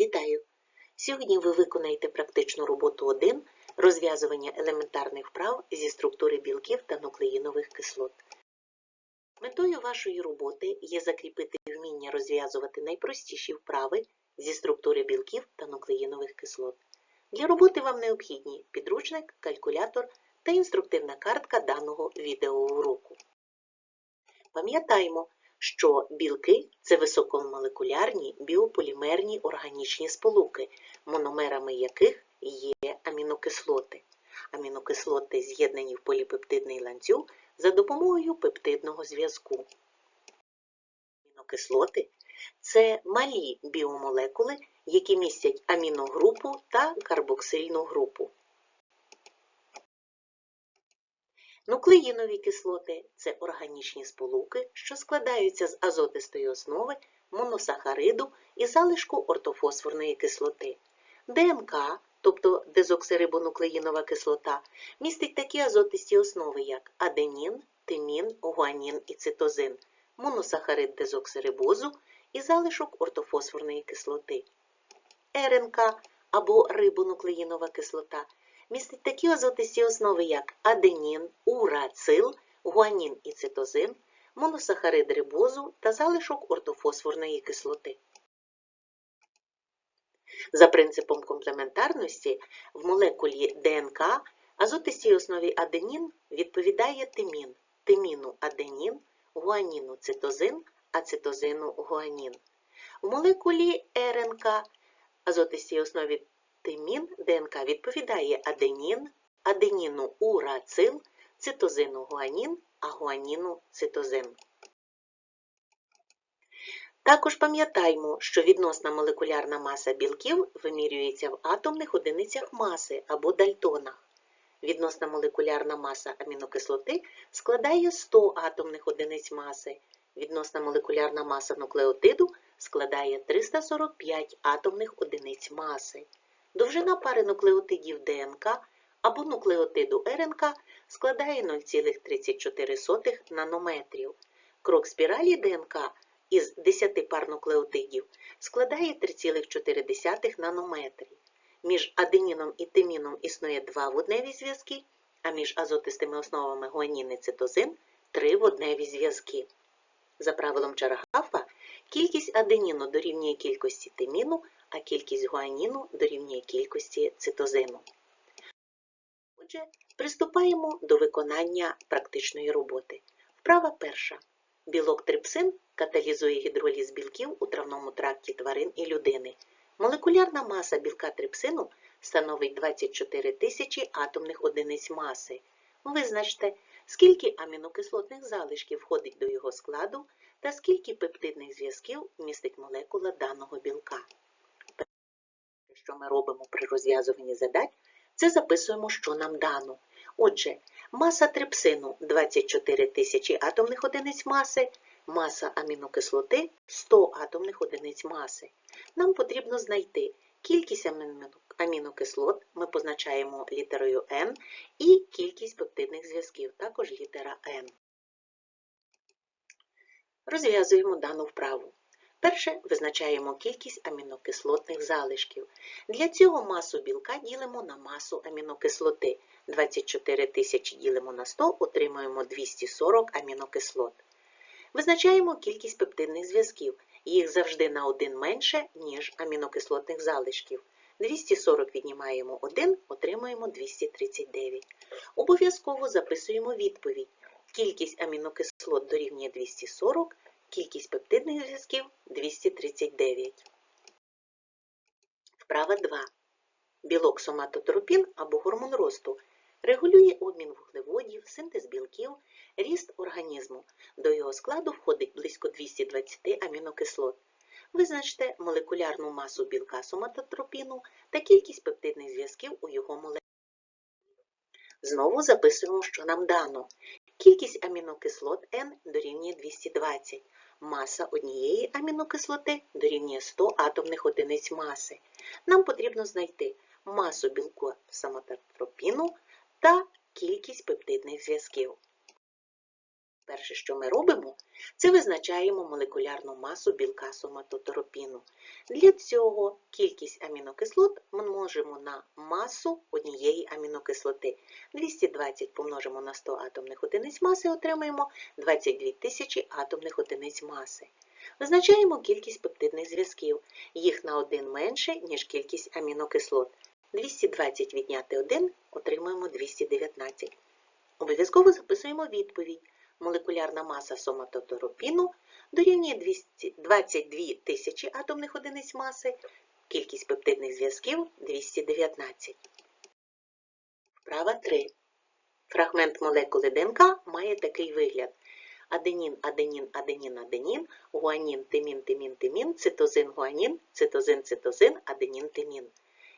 Вітаю! Сьогодні ви виконаєте практичну роботу 1 розв'язування елементарних вправ зі структури білків та нуклеїнових кислот. Метою вашої роботи є закріпити вміння розв'язувати найпростіші вправи зі структури білків та нуклеїнових кислот. Для роботи вам необхідні підручник, калькулятор та інструктивна картка даного відеоуроку. Пам'ятаємо, що білки це високомолекулярні біополімерні органічні сполуки, мономерами яких є амінокислоти. Амінокислоти з'єднані в поліпептидний ланцюг за допомогою пептидного зв'язку. Амінокислоти це малі біомолекули, які містять аміногрупу та карбоксильну групу. Нуклеїнові кислоти це органічні сполуки, що складаються з азотистої основи, моносахариду і залишку ортофосфорної кислоти. ДНК, тобто дезоксирибонуклеїнова кислота, містить такі азотисті основи, як аденін, тимін, гуанін і цитозин, моносахарид дезоксирибозу і залишок ортофосфорної кислоти. РНК або рибонуклеїнова кислота містить такі азотисті основи, як аденін, урацил, гуанін і цитозин, моносахарид рибозу та залишок ортофосфорної кислоти. За принципом комплементарності в молекулі ДНК азотистій основі аденін відповідає тимін, тиміну аденін, гуаніну цитозин, а гуанін. В молекулі РНК азотистій основі тимін ДНК відповідає аденін, аденіну урацил, цитозину гуанін, а гуаніну цитозин. Також пам'ятаймо, що відносна молекулярна маса білків вимірюється в атомних одиницях маси або дальтонах. Відносна молекулярна маса амінокислоти складає 100 атомних одиниць маси. Відносна молекулярна маса нуклеотиду складає 345 атомних одиниць маси. Довжина пари нуклеотидів ДНК або нуклеотиду РНК складає 0,34 нанометрів. Крок спіралі ДНК із 10 пар нуклеотидів складає 3,4 нанометрів. Між аденіном і тиміном існує два водневі зв'язки, а між азотистими основами гуанін і цитозин – три водневі зв'язки. За правилом Чарагафа, кількість аденіну дорівнює кількості тиміну, а кількість гуаніну дорівнює кількості цитозину. Отже, приступаємо до виконання практичної роботи. Вправа перша. Білок трипсин каталізує гідроліз білків у травному тракті тварин і людини. Молекулярна маса білка трипсину становить 24 тисячі атомних одиниць маси. Визначте, скільки амінокислотних залишків входить до його складу та скільки пептидних зв'язків містить молекула даного білка. Що ми робимо при розв'язуванні задач, це записуємо, що нам дано. Отже, маса трипсину 24 тисячі атомних одиниць маси, маса амінокислоти 100 атомних одиниць маси. Нам потрібно знайти кількість амінокислот, ми позначаємо літерою N, і кількість пептидних зв'язків, також літера N. Розв'язуємо дану вправу. Перше визначаємо кількість амінокислотних залишків. Для цього масу білка ділимо на масу амінокислоти. 24 тисячі ділимо на 100, отримуємо 240 амінокислот. Визначаємо кількість пептидних зв'язків. Їх завжди на один менше, ніж амінокислотних залишків. 240 віднімаємо 1, отримуємо 239. Обов'язково записуємо відповідь. Кількість амінокислот дорівнює 240, кількість пептидних зв'язків 239. Вправа 2. Білок соматотропін або гормон росту регулює обмін вуглеводів, синтез білків, ріст організму. До його складу входить близько 220 амінокислот. Визначте молекулярну масу білка соматотропіну та кількість пептидних зв'язків у його молекулі. Знову записуємо, що нам дано. Кількість амінокислот N дорівнює 220. Маса однієї амінокислоти дорівнює 100 атомних одиниць маси. Нам потрібно знайти масу білку самотропіну та кількість пептидних зв'язків. Перше, що ми робимо, це визначаємо молекулярну масу білка соматотропіну. Для цього кількість амінокислот ми множимо на масу однієї амінокислоти. 220 помножимо на 100 атомних одиниць маси, отримаємо 22 тисячі атомних одиниць маси. Визначаємо кількість пептидних зв'язків. Їх на один менше, ніж кількість амінокислот. 220 відняти 1 отримуємо 219. Обов'язково записуємо відповідь. Молекулярна маса соматоторопіну дорівнює 22 тисячі атомних одиниць маси, кількість пептидних зв'язків 219. Вправа 3. Фрагмент молекули ДНК має такий вигляд. Аденін, аденін, аденін, аденін, гуанін, тимін, тимін, тимін, цитозин, гуанін, цитозин, цитозин, аденін, тимін.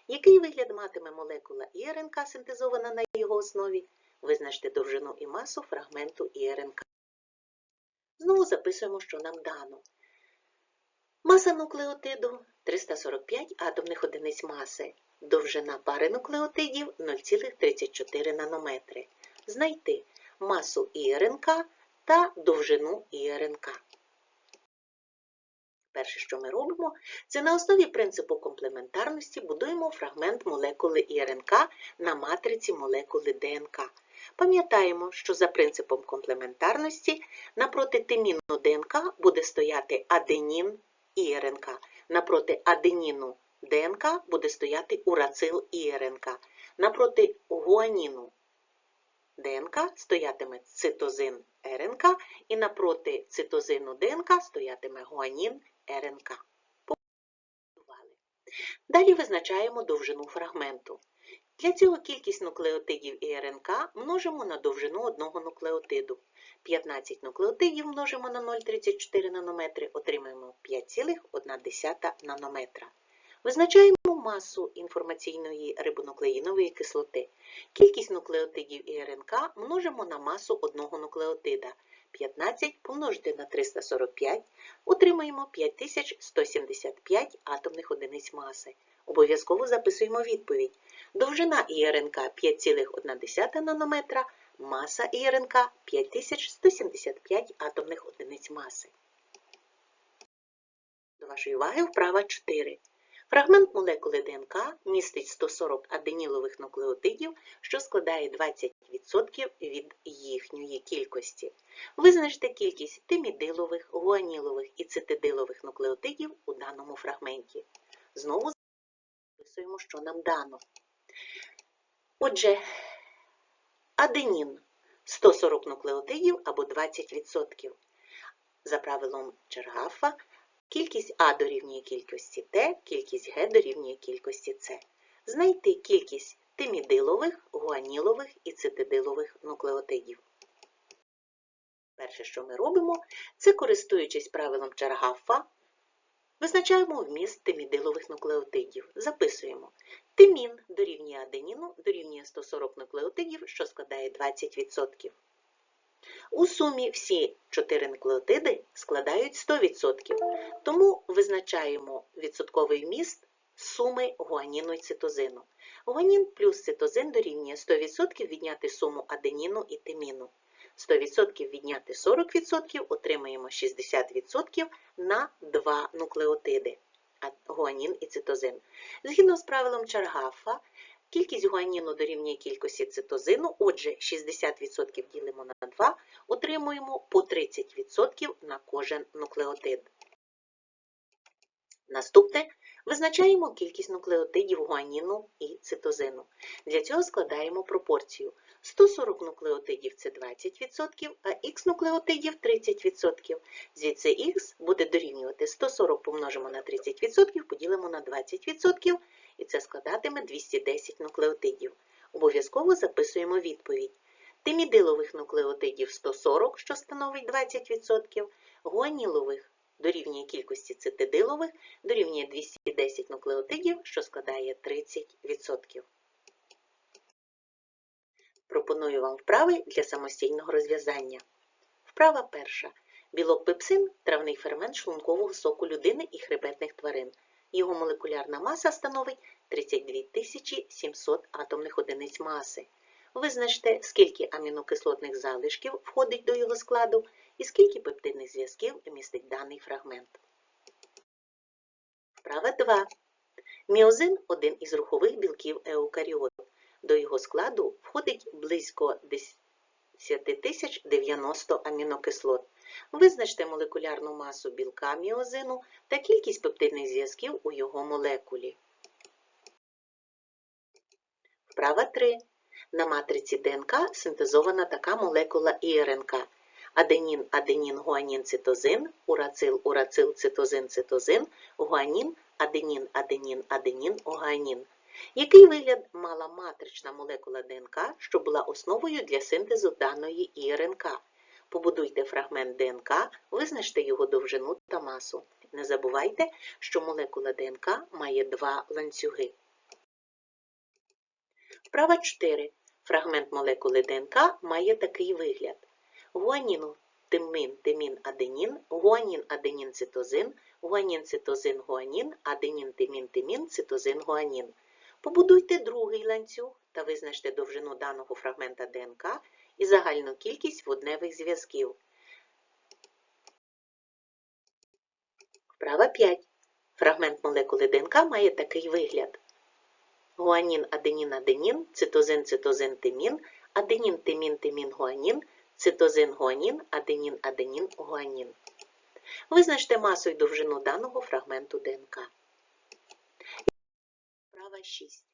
Який вигляд матиме молекула ІРНК, синтезована на його основі? Визначте довжину і масу фрагменту ІРНК. Знову записуємо, що нам дано. Маса нуклеотиду 345 атомних одиниць маси. Довжина пари нуклеотидів 0,34 нанометри. Знайти масу ІРНК та довжину ІРНК. Перше, що ми робимо, це на основі принципу комплементарності будуємо фрагмент молекули ІРНК на матриці молекули ДНК. Пам'ятаємо, що за принципом комплементарності напроти тиміну ДНК буде стояти аденін ІРНК. Напроти аденіну ДНК буде стояти урацил ІРНК. Напроти гуаніну ДНК стоятиме цитозин РНК і напроти цитозину ДНК стоятиме гуанін РНК. Далі визначаємо довжину фрагменту. Для цього кількість нуклеотидів і РНК множимо на довжину одного нуклеотиду. 15 нуклеотидів множимо на 0,34 нанометри, отримаємо 5,1 нанометра. Визначаємо масу інформаційної рибонуклеїнової кислоти. Кількість нуклеотидів і РНК множимо на масу одного нуклеотида. 15 помножити на 345, отримаємо 5175 атомних одиниць маси. Обов'язково записуємо відповідь. Довжина ІРНК 5,1 нанометра, маса ІРНК 5175 атомних одиниць маси. До вашої уваги вправа 4. Фрагмент молекули ДНК містить 140 аденілових нуклеотидів, що складає 20% від їхньої кількості. Визначте кількість тимідилових, гуанілових і цитидилових нуклеотидів у даному фрагменті. Знову записуємо, що нам дано. Отже, аденін 140 нуклеотидів або 20%. За правилом Чергафа, кількість А дорівнює кількості Т, кількість Г дорівнює кількості С. Знайти кількість тимідилових, гуанілових і цитидилових нуклеотидів. Перше, що ми робимо, це, користуючись правилом Чаргафа, визначаємо вміст тимідилових нуклеотидів. Записуємо. Тимін дорівнює аденіну дорівнює 140 нуклеотидів, що складає 20%. У сумі всі 4 нуклеотиди складають 100%, тому визначаємо відсотковий вміст суми гуаніну і цитозину. Гуанін плюс цитозин дорівнює 100% відняти суму аденіну і тиміну. 100% відняти 40% отримаємо 60% на 2 нуклеотиди гуанін і цитозин. Згідно з правилом Чаргафа, кількість гуаніну дорівнює кількості цитозину, отже, 60% ділимо на 2, отримуємо по 30% на кожен нуклеотид. Наступне визначаємо кількість нуклеотидів гуаніну і цитозину. Для цього складаємо пропорцію. 140 нуклеотидів це 20%, а х нуклеотидів 30%. Звідси х буде дорівнювати 140 помножимо на 30%, поділимо на 20%, і це складатиме 210 нуклеотидів. Обов'язково записуємо відповідь. Тимідилових нуклеотидів 140, що становить 20%, гуанілових дорівнює кількості цитидилових, дорівнює 210 нуклеотидів, що складає 30%. Пропоную вам вправи для самостійного розв'язання. Вправа перша. Білок пепсин – травний фермент шлункового соку людини і хребетних тварин. Його молекулярна маса становить 32 700 атомних одиниць маси. Визначте, скільки амінокислотних залишків входить до його складу і скільки пептидних зв'язків містить даний фрагмент. Вправа 2. Міозин – один із рухових білків еукаріот. До його складу входить близько 10 тисяч 90 амінокислот. Визначте молекулярну масу білка міозину та кількість пептидних зв'язків у його молекулі. Вправа 3. На матриці ДНК синтезована така молекула ІРНК. Аденін, аденін, гуанін, цитозин, урацил, урацил, цитозин, цитозин, гуанін, аденін, аденін, аденін, гуанін. Який вигляд мала матрична молекула ДНК, що була основою для синтезу даної ІРНК? Побудуйте фрагмент ДНК, визначте його довжину та масу. Не забувайте, що молекула ДНК має два ланцюги. Вправа 4. Фрагмент молекули ДНК має такий вигляд. Гуаніну тимин, тимін, аденін, гуанін, аденін, цитозин, гуанін, цитозин, гуанін, аденін, тимін, тимін, цитозин, гуанін. Побудуйте другий ланцюг та визначте довжину даного фрагмента ДНК і загальну кількість водневих зв'язків. Вправа 5. Фрагмент молекули ДНК має такий вигляд. Гуанін, аденін, аденін, цитозин, цитозин, тимін, аденін, тимін, тимін, гуанін, цитозин, гуанін, аденін, аденін, гуанін. Визначте масу і довжину даного фрагменту ДНК. Вправа 6.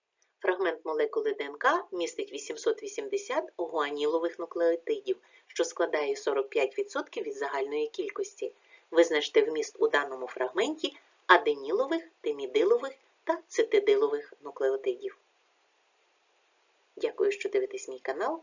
Фрагмент молекули ДНК містить 880 гуанілових нуклеотидів, що складає 45% від загальної кількості. Визначте вміст у даному фрагменті аденілових, тимідилових та цитидилових нуклеотидів. Дякую, що дивитесь мій канал.